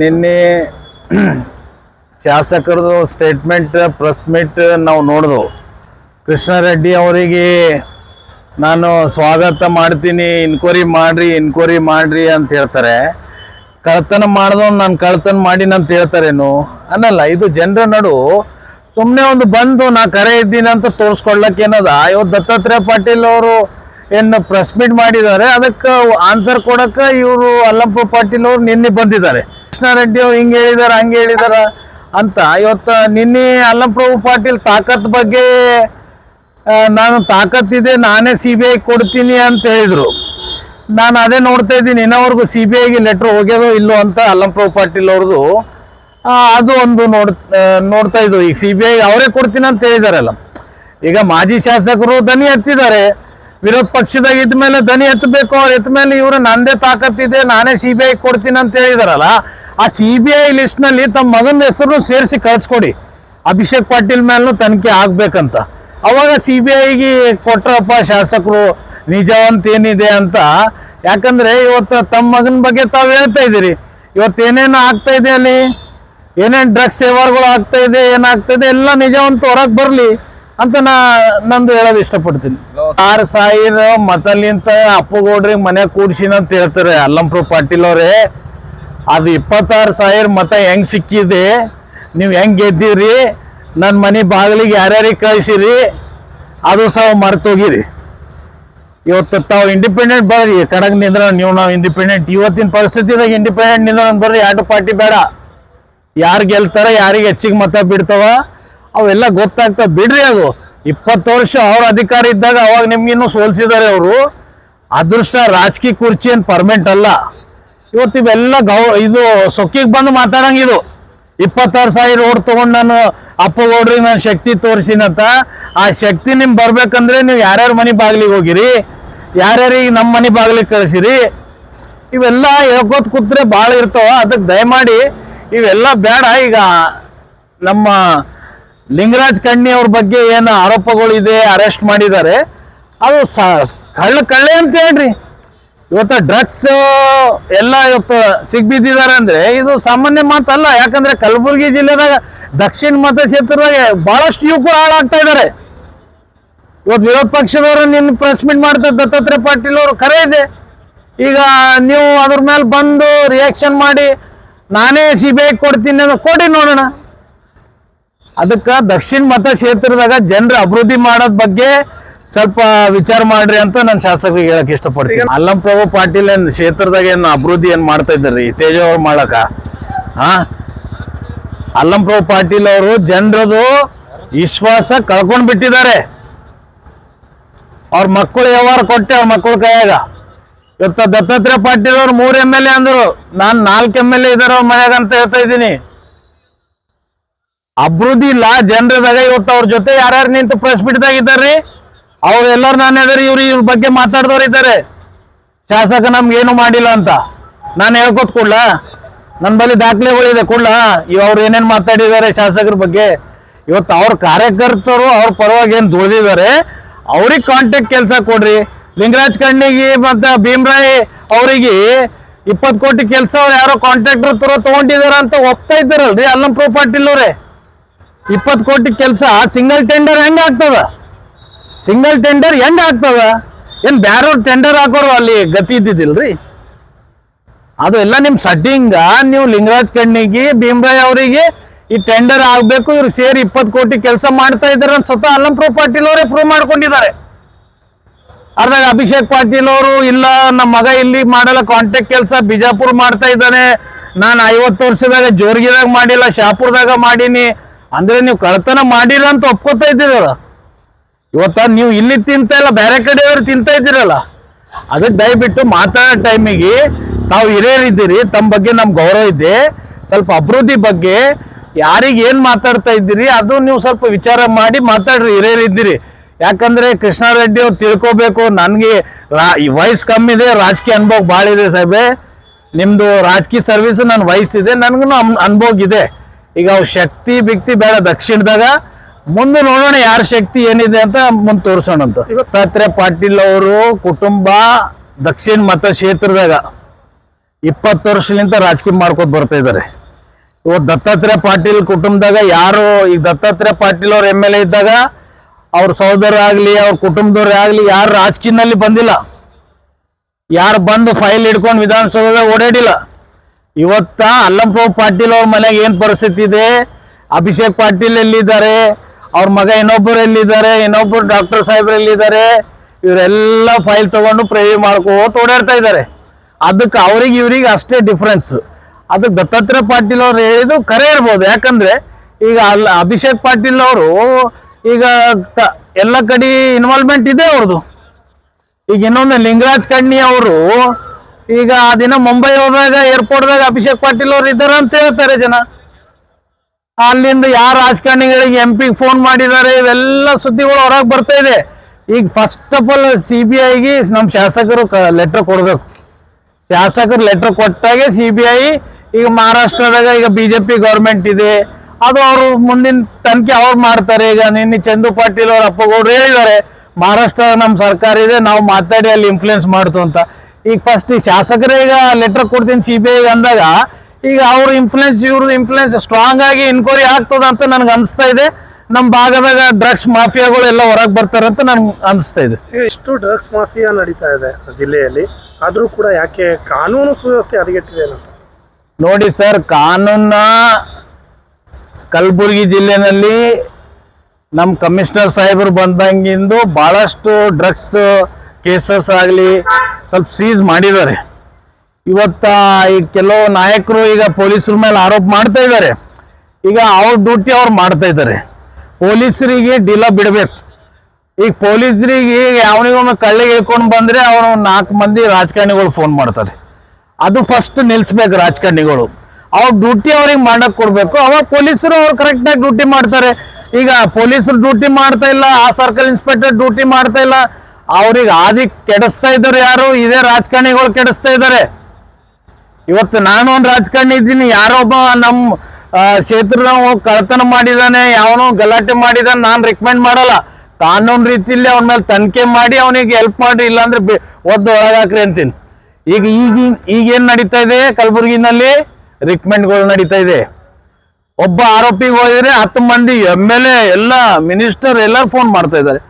ನಿನ್ನೆ ಶಾಸಕರದು statement press meet ನಾವು ನೋಡಿದೆವು. ಕೃಷ್ಣಾರೆಡ್ಡಿ ಅವರಿಗೆ ನಾನು ಸ್ವಾಗತ ಮಾಡ್ತೀನಿ ಇನ್ಕ್ವೈರಿ ಮಾಡ್ರಿ ಇನ್ಕ್ವೈರಿ ಮಾಡ್ರಿ ಅಂತ ಹೇಳ್ತಾರೆ. ಕಳ್ತನ ಮಾಡ್ದವ್ನು ನಾನು ಕಳ್ತನ ಮಾಡೀನಿ ಅಂತ ಹೇಳ್ತಾರೇನು? ಅನ್ನಲ್ಲ, ಇದು ಜನರ ನಡು ಸುಮ್ಮನೆ ಒಂದು ಬಂದು ನಾ ಕರೆ ಇದ್ದೀನಿ ಅಂತ ತೋರಿಸ್ಕೊಳ್ಳಕ್ಕೆ ಏನದ? ಇವತ್ತು ದತ್ತಾತ್ರೇಯ ಪಾಟೀಲ್ ಅವರು ಏನು ಪ್ರೆಸ್ ಮೀಟ್ ಮಾಡಿದ್ದಾರೆ, ಅದಕ್ಕೆ ಆನ್ಸರ್ ಕೊಡಕ್ಕೆ ಇವರು ಅಲ್ಲಂಪ ಪಾಟೀಲ್ ಅವರು ನಿನ್ನೆ ಬಂದಿದ್ದಾರೆ. ಕೃಷ್ಣಾರೆಡ್ಡಿ ಅವ್ರು ಹಿಂಗೆ ಹೇಳಿದಾರ, ಹಂಗೆ ಹೇಳಿದಾರ ಅಂತ. ಇವತ್ತು ನಿನ್ನೆ ಅಲ್ಲಂಪ್ರಭು ಪಾಟೀಲ್ ತಾಕತ್ ಬಗ್ಗೆ ನಾನು ತಾಕತ್ತಿದೆ ನಾನೇ ಸಿ ಬಿ ಐ ಕೊಡ್ತೀನಿ ಅಂತ ಹೇಳಿದರು. ನಾನು ಅದೇ ನೋಡ್ತಾ ಇದ್ದೀನಿ, ಇನ್ನವರೆಗೂ ಸಿ ಬಿ ಐಗೆ ಲೆಟ್ರ್ ಹೋಗ್ಯದೋ ಇಲ್ಲೋ ಅಂತ ಅಲ್ಲಂಪ್ರಭು ಪಾಟೀಲ್ ಅವ್ರದ್ದು. ಅದು ಒಂದು ನೋಡ್ ನೋಡ್ತಾ ಇದ್ವು ಈಗ ಸಿ ಬಿ ಐ ಅವರೇ ಕೊಡ್ತೀನಿ ಅಂತ ಹೇಳಿದಾರಲ್ಲ. ಈಗ ಮಾಜಿ ಶಾಸಕರು ದನಿ ಎತ್ತಿದ್ದಾರೆ. ವಿರೋಧ ಪಕ್ಷದಾಗ ಇದ್ಮೇಲೆ ದನಿ ಎತ್ತಬೇಕು. ಅವ್ರು ಎತ್ತ ಮೇಲೆ ಇವರು ನಂದೇ ತಾಕತ್ತಿದೆ ನಾನೇ ಸಿ ಬಿ ಐ ಕೊಡ್ತೀನಿ ಅಂತ ಹೇಳಿದಾರಲ್ಲ. ಆ ಸಿ ಬಿ ಐ ಲಿಸ್ಟ್ನಲ್ಲಿ ತಮ್ಮ ಮಗನ ಹೆಸರು ಸೇರಿಸಿ ಕಳಿಸ್ಕೊಡಿ. ಅಭಿಷೇಕ್ ಪಾಟೀಲ್ ಮೇಲೂ ತನಿಖೆ ಆಗ್ಬೇಕಂತ. ಅವಾಗ ಸಿ ಬಿ ಐಗೆ ಕೊಟ್ರಪ್ಪ ಶಾಸಕರು, ನಿಜವಂತ ಏನಿದೆ ಅಂತ. ಯಾಕಂದ್ರೆ ಇವತ್ತು ತಮ್ಮ ಮಗನ ಬಗ್ಗೆ ತಾವು ಹೇಳ್ತಾ ಇದ್ದೀರಿ. ಇವತ್ತು ಏನೇನು ಆಗ್ತಾ ಇದೆ ಅಲ್ಲಿ? ಏನೇನು ಡ್ರಗ್ಸ್ ವ್ಯವಹಾರಗಳು ಆಗ್ತಾ ಇದೆ ಏನಾಗ್ತಾ ಇದೆ, ಎಲ್ಲ ನಿಜವಂತ ಹೊರಗೆ ಬರಲಿ ಅಂತ ನಾ ನಂದು ಹೇಳೋದು ಇಷ್ಟಪಡ್ತೀನಿ. ಆರು ಸಾವಿರ ಮತಲಿಂತ ಅಪ್ಪುಗೌಡ್ರಿಗೆ ಮನೆ ಕೂಡ್ಸಿನ ಅಂತ ಹೇಳ್ತಾರೆ ಅಲ್ಲಂಪ್ರ ಪಾಟೀಲ್ ಅವರೇ. ಅದು ಇಪ್ಪತ್ತಾರು ಸಾವಿರ ಮತ ಹೆಂಗ್ ಸಿಕ್ಕಿದೆ, ನೀವು ಹೆಂಗ್ ಗೆದ್ದೀರಿ ನನ್ನ ಮನೆ ಬಾಗಿಲಿಗೆ ಯಾರ್ಯಾರಿಗೆ ಕಳಿಸಿರಿ, ಅದು ಸಹ ಮರ್ತೋಗಿರಿ ಇವತ್ತು ತಾವು ಇಂಡಿಪೆಂಡೆಂಟ್ ಬರ್ರಿ ಕಡಗ್ ನಿಂದ್ರ ನೀವು ನಾವು ಇಂಡಿಪೆಂಡೆಂಟ್ ಇವತ್ತಿನ ಪರಿಸ್ಥಿತಿದಾಗ ಇಂಡಿಪೆಂಡೆಂಟ್ ನಿಂದ್ರ ಬರ್ರಿ ಎರಡು ಪಾರ್ಟಿ ಬೇಡ. ಯಾರು ಗೆಲ್ತಾರ, ಯಾರಿಗೆ ಹೆಚ್ಚಿಗೆ ಮತ ಬಿಡ್ತಾವ, ಅವೆಲ್ಲ ಗೊತ್ತಾಗ್ತಾವ ಬಿಡ್ರಿ ಅದು. ಇಪ್ಪತ್ತು ವರ್ಷ ಅವ್ರ ಅಧಿಕಾರ ಇದ್ದಾಗ ಅವಾಗ ನಿಮ್ಗಿನ್ನೂ ಸೋಲ್ಸಿದ್ದಾರೆ ಅವರು. ಅದೃಷ್ಟ ರಾಜಕೀಯ ಕುರ್ಚಿ ಏನು ಪರ್ಮನೆಂಟ್ ಅಲ್ಲ. ಇವತ್ತು ಇವೆಲ್ಲ ಗೌ ಇದು ಸೊಕ್ಕಿಗೆ ಬಂದು ಮಾತಾಡಂಗಿದು ಇಪ್ಪತ್ತಾರು ಸಾವಿರ ಓಡ್ ತೊಗೊಂಡು ನಾನು ಅಪ್ಪ ಓಡ್ರಿ ನಾನು ಶಕ್ತಿ ತೋರಿಸಿನಂತ, ಆ ಶಕ್ತಿ ನಿಮ್ಗೆ ಬರ್ಬೇಕಂದ್ರೆ ನೀವು ಯಾರ್ಯಾರ ಮನೆ ಬಾಗಿಲಿಗೆ ಹೋಗಿರಿ, ಯಾರ್ಯಾರಿಗೆ ನಮ್ಮ ಮನೆ ಬಾಗಿಲಿಗೆ ಕಳಿಸಿರಿ, ಇವೆಲ್ಲ ಹೇಳ್ಕೋತ ಕೂತ್ರೆ ಭಾಳ ಇರ್ತಾವ. ಅದಕ್ಕೆ ದಯಮಾಡಿ ಇವೆಲ್ಲ ಬೇಡ ಈಗ ನಮ್ಮ ಲಿಂಗರಾಜ್ ಕಣ್ಣಿ ಅವ್ರ ಬಗ್ಗೆ ಏನು ಆರೋಪಗಳಿದೆ, ಅರೆಸ್ಟ್ ಮಾಡಿದ್ದಾರೆ, ಅದು ಸ ಕಳ್ಳ ಕಳ್ಳೆ ಅಂತ ಹೇಳ್ರಿ. ಇವತ್ತು ಡ್ರಗ್ಸ್ ಎಲ್ಲ ಇವತ್ತು ಸಿಗ್ಬಿದ್ದಿದ್ದಾರೆ ಅಂದ್ರೆ ಇದು ಸಾಮಾನ್ಯ ಮಾತಲ್ಲ. ಯಾಕಂದ್ರೆ ಕಲಬುರಗಿ ಜಿಲ್ಲೆದಾಗ, ದಕ್ಷಿಣ ಮತಕ್ಷೇತ್ರದಾಗ ಬಹಳಷ್ಟು ಯುವಕರು ಹಾಳಾಗ್ತಾ ಇದ್ದಾರೆ. ಇವತ್ತು ವಿರೋಧ ಪಕ್ಷದವರು ನಿನ್ನ ಪ್ರೆಸ್ ಮೀಟ್ ಮಾಡ್ತಾರೆ ದತ್ತಾತ್ರೇಯ ಪಾಟೀಲ್ ಅವರು ಕರೆ ಇದೆ. ಈಗ ನೀವು ಅದ್ರ ಮೇಲೆ ಬಂದು ರಿಯಾಕ್ಷನ್ ಮಾಡಿ, ನಾನೇ ಸಿ ಬಿ ಐ ಕೊಡ್ತೀನಿ ಅನ್ನೋ ಕೊಡಿ ನೋಡೋಣ. ಅದಕ್ಕೆ ದಕ್ಷಿಣ ಮತಕ್ಷೇತ್ರದಾಗ ಜನರ ಅಭಿವೃದ್ಧಿ ಮಾಡೋದ್ ಬಗ್ಗೆ ಸ್ವಲ್ಪ ವಿಚಾರ ಮಾಡ್ರಿ ಅಂತ ನಾನು ಶಾಸಕರಿಗೆ ಹೇಳಕ್ ಇಷ್ಟಪಡ್ತೀನಿ. ಅಲ್ಲಂ ಪ್ರಭು ಪಾಟೀಲ್ ಏನ್ ಕ್ಷೇತ್ರದಾಗ ಏನ್ ಅಭಿವೃದ್ಧಿ ಏನ್ ಮಾಡ್ತಾ ಇದ್ದಾರೆ ತೇಜ ಅವ್ರು ಮಾಡಕ? ಹಾ? ಅಲ್ಲಂ ಪ್ರಭು ಪಾಟೀಲ್ ಅವರು ಜನರದು ವಿಶ್ವಾಸ ಕಳ್ಕೊಂಡ್ ಬಿಟ್ಟಿದ್ದಾರೆ. ಅವ್ರ ಮಕ್ಕಳು ವ್ಯವಹಾರ ಕೊಟ್ಟೆ ಅವ್ರ ಮಕ್ಕಳ ಕೈಯಾಗ. ಇವತ್ತ ದತ್ತಾತ್ರೇಯ ಪಾಟೀಲ್ ಅವ್ರು ಮೂರ್ ಎಂ ಎಲ್ ಎ ಅಂದ್ರು. ನಾನ್ ನಾಲ್ಕು ಎಂ ಎಲ್ ಎ ಇದಾರ ಅವ್ರ ಮನ್ಯಾಗ ಅಂತ ಹೇಳ್ತಾ ಇದ್ದೀನಿ. ಅಭಿವೃದ್ಧಿ ಇಲ್ಲ, ಜನರದಾಗ ಇವತ್ತು ಅವ್ರ ಜೊತೆ ಯಾರ್ಯಾರು ನಿಂತು ಪ್ರೆಸ್ ಬಿಡ್ದಾಗ ಇದ್ದಾರ್ರಿ ಅವ್ರು ಎಲ್ಲರೂ ನಾನು ಇದಾರೆ ಇವ್ರು ಇವ್ರ ಬಗ್ಗೆ ಮಾತಾಡಿದವ್ರು ಇದ್ದಾರೆ ಶಾಸಕ ನಮ್ಗೆ ಏನು ಮಾಡಿಲ್ಲ ಅಂತ. ನಾನು ಹೇಳ್ಕೊತ್ ಕೊಡ್ಲ. ನನ್ನ ಬಳಿ ದಾಖಲೆಗಳಿದೆ, ಕೊಡ್ಲ. ಇವ್ ಅವ್ರು ಏನೇನು ಮಾತಾಡಿದ್ದಾರೆ ಶಾಸಕರ ಬಗ್ಗೆ. ಇವತ್ತು ಅವ್ರ ಕಾರ್ಯಕರ್ತರು ಅವ್ರ ಪರವಾಗಿ ಏನು ದುಡಿದಿದ್ದಾರೆ ಅವ್ರಿಗೆ ಕಾಂಟ್ಯಾಕ್ಟ್ ಕೆಲಸ ಕೊಡ್ರಿ. ಲಿಂಗರಾಜ್ ಕಣ್ಣಿಗೆ ಮತ್ತು ಭೀಮ್ರಾಯ್ ಅವರಿಗೆ ಇಪ್ಪತ್ತು ಕೋಟಿ ಕೆಲಸ ಅವ್ರು ಯಾರೋ ಕಾಂಟ್ರಾಕ್ಟರ್ ತರ ತಗೊಂಡಿದಾರ ಅಂತ ಒಪ್ತಾ ಇದ್ದಾರಲ್ರಿ, ಅಲ್ಲಂ ಪ್ರೊ ಪಾಟೀಲ್ ಅವರೇ ಇಪ್ಪತ್ತು ಕೋಟಿ ಕೆಲಸ ಸಿಂಗಲ್ ಟೆಂಡರ್ ಹೆಂಗ್ ಆಗ್ತದ? ಸಿಂಗಲ್ ಟೆಂಡರ್ ಹೆಂಗ್ ಆಗ್ತದ? ಏನ್ ಬ್ಯಾರೋರ್ ಟೆಂಡರ್ ಹಾಕೋರು ಅಲ್ಲಿ ಗತಿ ಇದ್ದಿದ್ದಿಲ್ರಿ? ಅದು ಎಲ್ಲ ನಿಮ್ ಸಟ್ಟಿಂಗ ನೀವು ಲಿಂಗರಾಜ್ ಕಣ್ಣಿಗೆ, ಭೀಮ್ರಾಯ್ ಅವರಿಗೆ ಈ ಟೆಂಡರ್ ಆಗ್ಬೇಕು, ಇವ್ರು ಸೇರಿ ಇಪ್ಪತ್ತು ಕೋಟಿ ಕೆಲಸ ಮಾಡ್ತಾ ಇದಾರೆ ಅಂತ ಸ್ವತಃ ಅಲ್ಲಂ ಪ್ರೊ ಪಾಟೀಲ್ ಅವರೇ ಪ್ರೂವ್ ಮಾಡ್ಕೊಂಡಿದ್ದಾರೆ. ಅರ್ಧಾಗ ಅಭಿಷೇಕ್ ಪಾಟೀಲ್ ಅವರು, ಇಲ್ಲ ನಮ್ಮ ಮಗ ಇಲ್ಲಿ ಮಾಡಲ್ಲ ಕಾಂಟ್ಯಾಕ್ಟ್ ಕೆಲಸ ಬಿಜಾಪುರ್ ಮಾಡ್ತಾ ಇದ್ದಾನೆ. ನಾನು ಐವತ್ತು ವರ್ಷದಾಗ ಜೋರ್ಗಿದಾಗ ಮಾಡಿಲ್ಲ, ಶಾಪುರದಾಗ ಮಾಡೀನಿ. ಅಂದ್ರೆ ನೀವು ಕಳ್ತನ ಮಾಡಿಲ್ಲ ಅಂತ ಒಪ್ಕೋತಾ ಇದ್ದೀರಲ್ಲ? ಇವತ್ತ ನೀವು ಇಲ್ಲಿ ತಿಂತ ಇಲ್ಲ, ಬೇರೆ ಕಡೆಯವರು ತಿಂತಾ ಇದ್ದೀರಲ್ಲ? ಅದಕ್ಕೆ ದಯವಿಟ್ಟು ಮಾತಾಡೋ ಟೈಮಿಗೆ ತಾವು ಹಿರಿಯರಿದ್ದೀರಿ ತಮ್ಮ ಬಗ್ಗೆ ನಮ್ ಗೌರವ ಇದೆ. ಸ್ವಲ್ಪ ಅಭಿವೃದ್ಧಿ ಬಗ್ಗೆ ಯಾರಿಗೆ ಏನು ಮಾತಾಡ್ತಾ ಇದ್ದೀರಿ, ಅದು ನೀವು ಸ್ವಲ್ಪ ವಿಚಾರ ಮಾಡಿ ಮಾತಾಡ್ರಿ ಹಿರಿಯರಿದ್ದೀರಿ ಯಾಕಂದ್ರೆ ಕೃಷ್ಣಾರೆಡ್ಡಿ ಅವ್ರು ತಿಳ್ಕೊಬೇಕು, ನನಗೆ ವಯಸ್ಸು ಕಮ್ಮಿ ಇದೆ, ರಾಜಕೀಯ ಅನುಭವ ಭಾಳ ಇದೆ ಸಾಹೇಬೆ. ನಿಮ್ಮದು ರಾಜಕೀಯ ಸರ್ವಿಸ್ ನನ್ನ ವಯಸ್ಸಿದೆ ನನಗೂ ಅನುಭವ ಇದೆ. ಈಗ ಅವ್ರು ಶಕ್ತಿ, ಬಿಕ್ತಿ ಬೇಡ ದಕ್ಷಿಣದಾಗ. ಮುಂದೆ ನೋಡೋಣ ಯಾರ ಶಕ್ತಿ ಏನಿದೆ ಅಂತ ಮುಂದೆ ತೋರಿಸೋಣ ಅಂತ. ದತ್ತಾತ್ರೇಯ ಪಾಟೀಲ್ ಅವರು ಕುಟುಂಬ ದಕ್ಷಿಣ ಮತಕ್ಷೇತ್ರದಾಗ ಇಪ್ಪತ್ತು ವರ್ಷಲಿಂದ ರಾಜಕೀಯ ಮಾಡ್ಕೊತ ಬರ್ತಾ ಇದ್ದಾರೆ. ಇವತ್ತು ದತ್ತಾತ್ರೇಯ ಪಾಟೀಲ್ ಕುಟುಂಬದಾಗ ಯಾರು ಈಗ ದತ್ತಾತ್ರೇಯ ಪಾಟೀಲ್ ಅವ್ರ ಎಂ ಎಲ್ ಎ ಇದ್ದಾಗ ಅವ್ರ ಸಹೋದರ ಆಗಲಿ ಅವ್ರ ಕುಟುಂಬದವ್ರೇ ಆಗಲಿ ಯಾರು ರಾಜಕೀಯದಲ್ಲಿ ಬಂದಿಲ್ಲ. ಯಾರು ಬಂದು ಫೈಲ್ ಹಿಡ್ಕೊಂಡು ವಿಧಾನಸೌಧದಾಗ ಓಡಾಡಿಲ್ಲ. ಇವತ್ತ ಅಲ್ಲಂಪ್ರಭು ಪಾಟೀಲ್ ಅವ್ರ ಮನೆಗೆ ಏನು ಪರಿಸ್ಥಿತಿ ಇದೆ? ಅಭಿಷೇಕ್ ಪಾಟೀಲ್ ಎಲ್ಲಿದ್ದಾರೆ? ಅವ್ರ ಮಗ ಇನ್ನೊಬ್ಬರು ಎಲ್ಲಿದ್ದಾರೆ, ಇನ್ನೊಬ್ರು ಡಾಕ್ಟರ್ ಸಾಹೇಬ್ರು ಎಲ್ಲಿದ್ದಾರೆ, ಇವರೆಲ್ಲ ಫೈಲ್ ತಗೊಂಡು ಪ್ರೇ ಮಾಡ್ಕೋತ ಓಡಾಡ್ತಾ ಇದ್ದಾರೆ. ಅದಕ್ಕೆ ಅವ್ರಿಗೆ ಇವ್ರಿಗೆ ಅಷ್ಟೇ ಡಿಫ್ರೆನ್ಸ್ ಅದು ದತ್ತಾತ್ರೇಯ ಪಾಟೀಲ್ ಅವ್ರು ಹೇಳಿದ್ದು ಕರೆ ಇರ್ಬೋದು. ಯಾಕಂದ್ರೆ ಈಗ ಅಲ್ಲ ಅಭಿಷೇಕ್ ಪಾಟೀಲ್ ಅವರು ಈಗ ಎಲ್ಲ ಕಡೆ ಇನ್ವಾಲ್ವ್ಮೆಂಟ್ ಇದೆ ಅವ್ರದ್ದು ಈಗ ಇನ್ನೊಂದು ಲಿಂಗರಾಜ್ ಕಣ್ಣಿ ಅವರು ಈಗ ಆ ದಿನ ಮುಂಬೈ ಹೋದಾಗ ಏರ್ಪೋರ್ಟ್ದಾಗ ಅಭಿಷೇಕ್ ಪಾಟೀಲ್ ಅವ್ರು ಇದ್ದಾರೆ ಅಂತ ಹೇಳ್ತಾರೆ ಜನ. ಅಲ್ಲಿಂದ ಯಾರ ರಾಜಕಾರಣಿಗಳಿಗೆ ಎಂ ಪಿಗೆ ಫೋನ್ ಮಾಡಿದ್ದಾರೆ, ಇವೆಲ್ಲ ಸುದ್ದಿಗಳು ಹೊರಗೆ ಬರ್ತಾ ಇದೆ. ಈಗ first of all C B ಐಗೆ ನಮ್ಮ ಶಾಸಕರು ಲೆಟರ್ ಕೊಡಬೇಕು. ಶಾಸಕರು ಲೆಟರ್ ಕೊಟ್ಟಾಗೆ ಸಿ ಬಿ ಐ ಈಗ ಮಹಾರಾಷ್ಟ್ರದಾಗ ಈಗ ಬಿಜೆಪಿ ಗೌರ್ಮೆಂಟ್ ಇದೆ. ಅದು ಅವರು ಮುಂದಿನ ತನಿಖೆ ಅವ್ರು ಮಾಡ್ತಾರೆ. ಈಗ ನಿನ್ನೆ ಚಂದು ಪಾಟೀಲ್ ಅವ್ರ ಅಪ್ಪಗೌಡ್ರು ಹೇಳಿದ್ದಾರೆ, ಮಹಾರಾಷ್ಟ್ರ ನಮ್ಮ ಸರ್ಕಾರ ಇದೆ, ನಾವು ಮಾತಾಡಿ ಅಲ್ಲಿ ಇನ್ಫ್ಲುಯೆನ್ಸ್ ಮಾಡ್ತು ಅಂತ. ಈಗ ಫಸ್ಟ್ ಶಾಸಕರೇ ಈಗ ಲೆಟರ್ ಕೊಡ್ತೀನಿ ಸಿ ಬಿ ಐಗೆ ಅಂದಾಗ ಈಗ ಅವ್ರ ಇನ್ಫ್ಲೂಯೆನ್ಸ್ ಇವ್ರದ್ದು ಇನ್ಫ್ಲುಯೆನ್ಸ್ ಸ್ಟ್ರಾಂಗ್ ಆಗಿ ಇನ್ಕ್ವೈರಿ ಆಗ್ತದ ಅಂತ ನನಗೆ ಅನಿಸ್ತಾ ಇದೆ. ನಮ್ಮ ಭಾಗದಾಗ ಡ್ರಗ್ಸ್ ಮಾಫಿಯಾಗಳು ಎಲ್ಲ ಹೊರಗೆ ಬರ್ತಾರೆ ಅಂತ ನನ್ಗೆ ಅನಿಸ್ತಾ ಇದೆ. ಇಷ್ಟು ಡ್ರಗ್ಸ್ ಮಾಫಿಯಾ ನಡೀತಾ ಇದೆ ಜಿಲ್ಲೆಯಲ್ಲಿ. ಆದರೂ ಕೂಡ ಯಾಕೆ ಕಾನೂನು ಸುವ್ಯವಸ್ಥೆ ಹದಗೆಟ್ಟಿದೆ ನೋಡಿ ಸರ್ ಕಾನೂನ ಕಲಬುರಗಿ ಜಿಲ್ಲೆನಲ್ಲಿ ನಮ್ಮ ಕಮಿಷನರ್ ಸಾಹೇಬರು ಬಂದಂಗಿಂದು ಭಾಳಷ್ಟು ಡ್ರಗ್ಸ್ ಕೇಸಸ್ ಆಗಲಿ ಸ್ವಲ್ಪ ಸೀಸ್ ಮಾಡಿದ್ದಾರೆ. ಇವತ್ತ ಈ ಕೆಲವು ನಾಯಕರು ಈಗ ಪೊಲೀಸರ ಮೇಲೆ ಆರೋಪ ಮಾಡ್ತಾ ಇದ್ದಾರೆ. ಈಗ ಅವ್ರ ಡ್ಯೂಟಿ ಅವ್ರು ಮಾಡ್ತಾ ಇದ್ದಾರೆ. ಪೊಲೀಸರಿಗೆ ಡಿಲ ಬಿಡಬೇಕು. ಈಗ ಪೊಲೀಸರಿಗೆ ಯಾವನಿಗೊಮ್ಮೆ ಕಳ್ಳಿಗೆ ಹೇಳ್ಕೊಂಡು ಬಂದ್ರೆ ಅವನು ನಾಲ್ಕು ಮಂದಿ ರಾಜಕಾರಣಿಗಳು ಫೋನ್ ಮಾಡ್ತಾರೆ. ಅದು ಫಸ್ಟ್ ನಿಲ್ಲಿಸ್ಬೇಕು ರಾಜಕಾರಣಿಗಳು. ಅವ್ರ ಡ್ಯೂಟಿ ಅವ್ರಿಗೆ ಮಾಡಕ್ಕೆ ಕೊಡಬೇಕು. ಅವಾಗ ಪೊಲೀಸರು ಅವ್ರು ಕರೆಕ್ಟಾಗಿ ಡ್ಯೂಟಿ ಮಾಡ್ತಾರೆ. ಈಗ ಪೊಲೀಸರು ಡ್ಯೂಟಿ ಮಾಡ್ತಾ ಇಲ್ಲ, ಆ ಸರ್ಕಲ್ ಇನ್ಸ್ಪೆಕ್ಟರ್ ಡ್ಯೂಟಿ ಮಾಡ್ತಾ ಇಲ್ಲ. ಅವ್ರಿಗೆ ಆದಿ ಕೆಡಿಸ್ತಾ ಇದ್ದಾರೆ ಯಾರು? ಇದೇ ರಾಜಕಾರಣಿಗಳು ಕೆಡಿಸ್ತಾ ಇದ್ದಾರೆ. ಇವತ್ತು ನಾನು ಒಂದು ರಾಜಕಾರಣಿ ಇದ್ದೀನಿ. ಯಾರೋ ಒಬ್ಬ ನಮ್ಮ ಕ್ಷೇತ್ರ ಕ್ಷೇತ್ರದ ಕಳ್ತನ ಮಾಡಿದಾನೆ, ಯಾವನೋ ಗಲಾಟೆ ಮಾಡಿದಾನೆ, ನಾನು ರೆಕಮೆಂಡ್ ಮಾಡಲ್ಲ. ಕಾನೂನು ರೀತಿಯಲ್ಲಿ ಅವನ ಮೇಲೆ ತನಿಖೆ ಮಾಡಿ ಅವನಿಗೆ ಹೆಲ್ಪ್ ಮಾಡಿ ಇಲ್ಲಾಂದ್ರೆ ಒದ್ದು ಒಳಗಾಕ್ರಿ ಅಂತೀನಿ. ಈಗ ಈಗ ಈಗೇನು ನಡೀತಾ ಇದೆ? ಕಲಬುರಗಿನಲ್ಲಿ ರಿಕಮೆಂಡ್ಗಳು ನಡೀತಾ ಇದೆ. ಒಬ್ಬ ಆರೋಪಿಗೆ ಹೋಗಿದ್ರೆ ಹತ್ತು ಮಂದಿ ಎಂ ಎಲ್ ಎ ಎಲ್ಲ ಮಿನಿಸ್ಟರ್ ಎಲ್ಲರೂ ಫೋನ್ ಮಾಡ್ತಾ ಇದ್ದಾರೆ.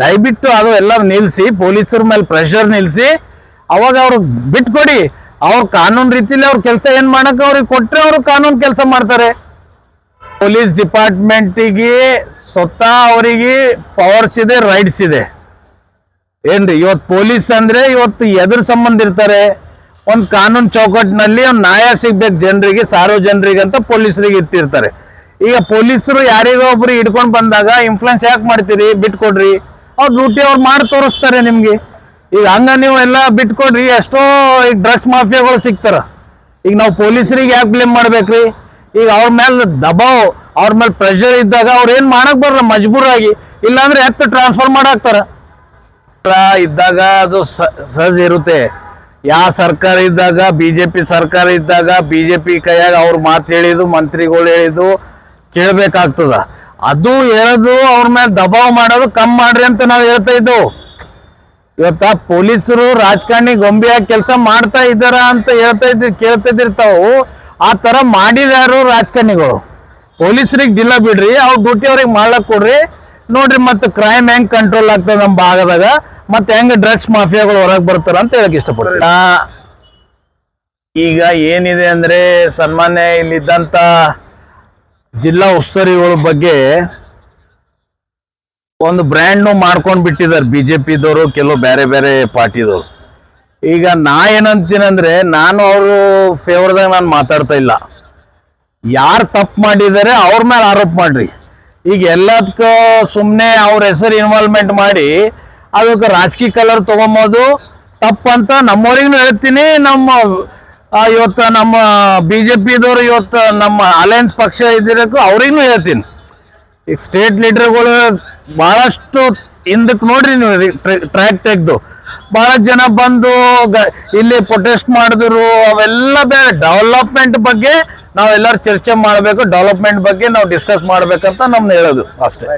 ದಯವಿಟ್ಟು ಅದು ಎಲ್ಲ ನಿಲ್ಲಿಸಿ ಪೊಲೀಸರ ಮೇಲೆ ಪ್ರೆಷರ್ ನಿಲ್ಲಿಸಿ ಅವಾಗ ಅವ್ರಿಗೆ ಬಿಟ್ಕೊಡಿ. ಅವ್ರ ಕಾನೂನು ರೀತಿಲಿ ಅವ್ರ ಕೆಲಸ ಏನ್ ಮಾಡಕ್ ಅವ್ರಿಗೆ ಕೊಟ್ರೆ ಅವರು ಕಾನೂನು ಕೆಲಸ ಮಾಡ್ತಾರೆ. ಪೊಲೀಸ್ ಡಿಪಾರ್ಟ್ಮೆಂಟಿಗೆ ಸ್ವತಃ ಅವರಿಗೆ ಪವರ್ಸ್ ಇದೆ ರೈಟ್ಸ್ ಇದೆ. ಏನ್ರಿ ಇವತ್ತು ಪೊಲೀಸ್ ಅಂದ್ರೆ ಇವತ್ತು ಎದ್ರ ಸಂಬಂಧ ಇರ್ತಾರೆ. ಒಂದು ಕಾನೂನು ಚೌಕಟ್ಟಿನಲ್ಲಿ ಒಂದು ನ್ಯಾಯ ಸಿಗ್ಬೇಕು ಜನರಿಗೆ ಸಾರ್ವಜನಿಕ ಅಂತ ಪೊಲೀಸರಿಗೆ ಇಟ್ಟಿರ್ತಾರೆ. ಈಗ ಪೊಲೀಸರು ಯಾರಿಗೋ ಒಬ್ರು ಹಿಡ್ಕೊಂಡು ಬಂದಾಗ ಇನ್ಫ್ಲುಯೆನ್ಸ್ ಯಾಕೆ ಮಾಡ್ತೀರಿ? ಬಿಟ್ಕೊಡ್ರಿ. ಅವ್ರ ಡ್ಯೂಟಿ ಅವ್ರು ಮಾಡಿ ತೋರಿಸ್ತಾರೆ ನಿಮ್ಗೆ. ಈಗ ಹಂಗ ನೀವು ಎಲ್ಲ ಬಿಟ್ಕೊಡ್ರಿ, ಎಷ್ಟೋ ಈಗ ಡ್ರಗ್ಸ್ ಮಾಫಿಯಾಗಳು ಸಿಗ್ತಾರ. ಈಗ ನಾವು ಪೊಲೀಸರಿಗೆ ಯಾಕೆ ಬ್ಲೇಮ್ ಮಾಡ್ಬೇಕ್ರಿ? ಈಗ ಅವ್ರ ಮೇಲೆ ದಬಾವ್, ಅವ್ರ ಮೇಲೆ ಪ್ರೆಷರ್ ಇದ್ದಾಗ ಅವ್ರು ಏನು ಮಾಡಕ್ ಬರಲ್ಲ ಮಜ್ಬೂರಾಗಿ ಇಲ್ಲಾಂದ್ರೆ ಎತ್ತ ಟ್ರಾನ್ಸ್ಫರ್ ಮಾಡಾಕ್ತಾರ ಇದ್ದಾಗ ಅದು ಸಹಜ ಇರುತ್ತೆ. ಯಾವ ಸರ್ಕಾರ ಇದ್ದಾಗ, ಬಿಜೆಪಿ ಸರ್ಕಾರ ಇದ್ದಾಗ, ಬಿಜೆಪಿ ಕೈಯಾಗ ಅವ್ರ ಮಾತು ಹೇಳಿದ್ದು, ಮಂತ್ರಿಗಳು ಹೇಳಿದು ಕೇಳಬೇಕಾಗ್ತದ. ಅದು ಹೇಳೋದು ಅವ್ರ ಮೇಲೆ ದಬಾವ್ ಮಾಡೋದು ಕಮ್ಮಿ ಮಾಡ್ರಿ ಅಂತ ನಾವು ಹೇಳ್ತಾ ಇದ್ದೆವು. ಇವತ್ತ ಪೊಲೀಸರು ರಾಜಕಾರಣಿ ಗೊಂಬೆಯಾಗಿ ಕೆಲಸ ಮಾಡ್ತಾ ಇದ್ದಾರ ಅಂತ ಹೇಳ್ತಾ ಇದ್ರಿ, ಕೇಳ್ತಾ ಇದ್ದಿರ್ತಾವು, ಆ ತರ ಮಾಡಿದಾರು ರಾಜಕಾರಣಿಗಳು? ಪೊಲೀಸರಿಗೆ ದಿಲ್ಲ ಬಿಡ್ರಿ, ಅವ್ರ ಡ್ಯೂಟಿ ಅವ್ರಿಗೆ ಕೊಡ್ರಿ. ನೋಡ್ರಿ ಮತ್ತೆ ಕ್ರೈಮ್ ಹೆಂಗ್ ಕಂಟ್ರೋಲ್ ಆಗ್ತದೆ ನಮ್ಮ ಭಾಗದಾಗ, ಮತ್ತೆ ಹೆಂಗ್ ಡ್ರಗ್ಸ್ ಮಾಫಿಯಾಗಳು ಹೊರಗೆ ಬರ್ತಾರ ಅಂತ ಹೇಳಕ್ ಇಷ್ಟಪಡ್ತಾರೆ ಈಗ ಏನಿದೆ ಅಂದ್ರೆ ಸನ್ಮಾನ್ಯ ಇಲ್ಲಿದ್ದಂತ ಜಿಲ್ಲಾ ಉಸ್ತುವಾರಿಗಳ ಬಗ್ಗೆ ಒಂದು ಬ್ರ್ಯಾಂಡ್ನು ಮಾಡ್ಕೊಂಡು ಬಿಟ್ಟಿದ್ದಾರೆ. ಬಿ ಜೆ ಪಿದವರು ಕೆಲವು ಬೇರೆ ಬೇರೆ ಪಾರ್ಟಿದವರು. ಈಗ ನಾ ಏನಂತೀನಂದ್ರೆ ನಾನು ಅವರು ಫೇವರ್ದಾಗ ನಾನು ಮಾತಾಡ್ತಾ ಇಲ್ಲ. ಯಾರು ತಪ್ಪು ಮಾಡಿದ್ದಾರೆ, ಅವ್ರ ಮೇಲೆ ಆರೋಪ ಮಾಡ್ರಿ. ಈಗ ಎಲ್ಲದಕ್ಕೂ ಸುಮ್ಮನೆ ಅವ್ರ ಹೆಸರು ಇನ್ವಾಲ್ವ್ಮೆಂಟ್ ಮಾಡಿ, ಅದಕ್ಕೆ ರಾಜಕೀಯ ಕಲರ್ ತಗೊಂಬೋದು. ತಪ್ಪಂತ ನಮ್ಮವ್ರಿಗೂ ಹೇಳ್ತೀನಿ. ನಮ್ಮ ಇವತ್ತು ನಮ್ಮ ಬಿ ಜೆ ಪಿದವರು ಇವತ್ತು ನಮ್ಮ ಅಲಯನ್ಸ್ ಪಕ್ಷ ಇದ್ದಿರಕ್ಕೂ ಅವ್ರಿಗೂ ಹೇಳ್ತೀನಿ. ಈಗ ಸ್ಟೇಟ್ ಲೀಡರ್ಗಳು ಬಹಳಷ್ಟು ಹಿಂದಕ್ಕೆ ನೋಡ್ರಿ ನೀವು ಟ್ರ್ಯಾಕ್ ತೆಗೆದು. ಬಹಳ ಜನ ಬಂದು ಇಲ್ಲಿ ಪ್ರೊಟೆಸ್ಟ್ ಮಾಡಿದ್ರು, ಅವೆಲ್ಲ ಬೇರೆ ಡೆವಲಪ್ಮೆಂಟ್ ಬಗ್ಗೆ ನಾವೆಲ್ಲರೂ ಚರ್ಚೆ ಮಾಡಬೇಕು ಡೆವಲಪ್ಮೆಂಟ್ ಬಗ್ಗೆ ನಾವು ಡಿಸ್ಕಸ್ ಮಾಡ್ಬೇಕಂತ ನಮ್ನ ಹೇಳೋದು ಅಷ್ಟೇ.